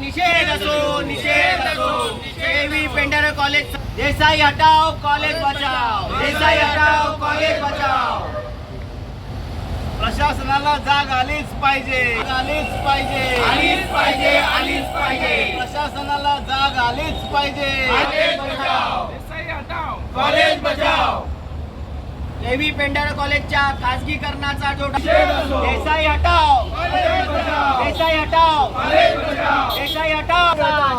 निषेध असो निषेध असो. देवी पेंढारे कॉलेज देसाई हटाव कॉलेज बचाव देसाई हटाव कॉलेज बचाव प्रशासनाला जाग आलीच पाहिजे. आलीच पाहिजे. आलीच पाहिजे आलीच पाहिजे. प्रशासनाला जाग आलीच पाहिजे. कॉलेज बचाव कॉलेज बचाव देवी पेंढारे कॉलेजच्या खासगीकरणाचा जो देसाई हटाव हटाव देसाई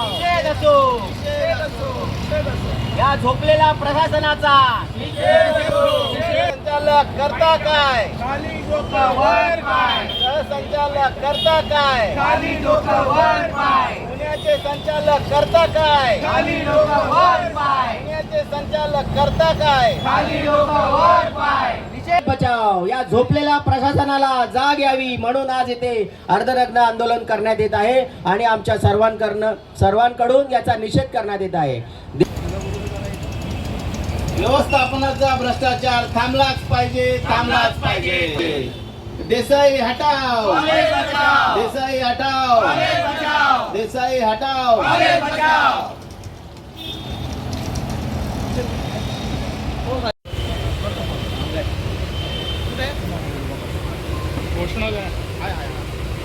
निषेध असो। या झोपलेल्या प्रशासनाचा। संचालक करता काय? खाली डोकं वर पाय। संचालक करता काय? पुण्याचे संचालक करता काय? पुण्याचे संचालक करता काय? बचाव या झोपलेल्या प्रशासनाला जाग यावी म्हणून आज येथे अर्धनग्न आंदोलन करण्यात येत आहे आणि आमच्या सर्वांकडनं सर्वांकडून याचा निषेध करण्यात येत आहे. व्यवस्थापनाचा भ्रष्टाचार थांबलाच पाहिजे थांबलाच पाहिजे. देसाई हटाव देसाई हटाव देसाई हटाव कॉलेज बचाव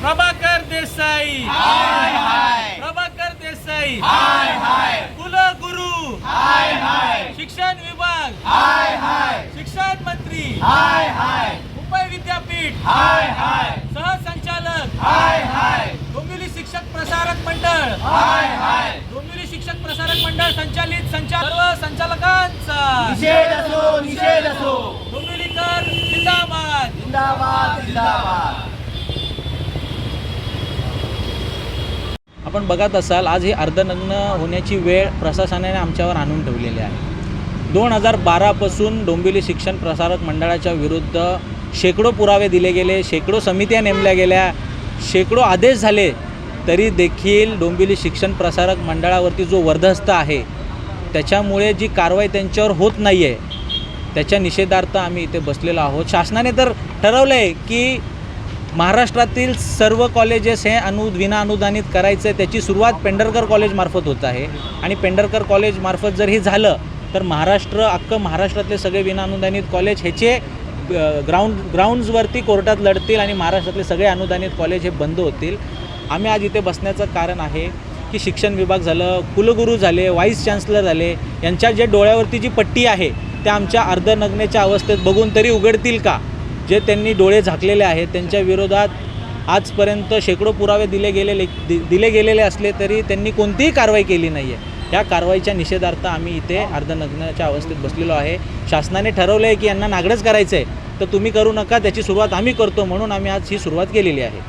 प्रभाकर देसाई। हाय हाय। प्रभाकर देसाई। हाय हाय। कुलगुरू। हाय हाय। शिक्षण विभाग। हाय हाय। शिक्षण मंत्री। हाय हाय। मुंबई विद्यापीठ। हाय हाय। सहसंचालक। हाय हाय। डोंबिवली शिक्षक प्रसारक मंडळ। हाय हाय। डोंबिवली शिक्षक प्रसारक मंडळ संचालित संचाल सर्व संचालकांचा निषेध असो निषेध असो। डोंबिवलीकर जिंदाबाद जिंदाबाद. आपण बघत असाल आज ही अर्धनग्न होण्याची वेळ प्रशासनाने आमच्यावर आणून ठेवलेली आहे. दोन हजार बारापासून डोंबिवली शिक्षण प्रसारक मंडळाच्या विरुद्ध शेकडो पुरावे दिले गेले शेकडो समित्या नेमल्या गेल्या शेकडो आदेश झाले तरी देखील डोंबिवली शिक्षण प्रसारक मंडळावरती जो वर्धस्त आहे त्याच्यामुळे जी कारवाई त्यांच्यावर होत नाही आहे त्याच्या निषेधार्थ आम्ही इथे बसलेलो आहोत. शासनाने तर ठरवलं आहे की महाराष्ट्रातील सर्व कॉलेजेस हे अनु विना अनुदानित करायचं. आहे त्याची सुरुवात पेंढरकर कॉलेजमार्फत होत आहे. आणि पेंढरकर कॉलेजमार्फत जर हे झालं तर महाराष्ट्र अख्खं महाराष्ट्रातले सगळे विना अनुदानित कॉलेज ह्याचे ग्राउंड ग्राउंड्सवरती कोर्टात लढतील आणि महाराष्ट्रातले सगळे अनुदानित कॉलेज हे बंद होतील. आम्ही आज इथे बसण्याचं कारण आहे की शिक्षण विभाग झालं कुलगुरू झाले व्हाईस चान्सलर झाले यांच्या जे डोळ्यावरती जी पट्टी आहे त्या आमच्या अर्धनग्नेच्या अवस्थेत बघून तरी उघडतील का? जे त्यांनी डोळे झाकलेले आहेत त्यांच्या विरोधात आजपर्यंत शेकडो पुरावे दिले गेलेले दि दिले गेलेले असले तरी त्यांनी कोणतीही कारवाई केली नाही आहे या कारवाईच्या निषेधार्थ आम्ही इथे अर्धनग्नाच्या अवस्थेत बसलेलो आहे. शासनाने ठरवलं आहे की यांना नागडच करायचं आहे तर तुम्ही करू नका त्याची सुरुवात आम्ही करतो म्हणून आम्ही आज ही सुरुवात केलेली आहे.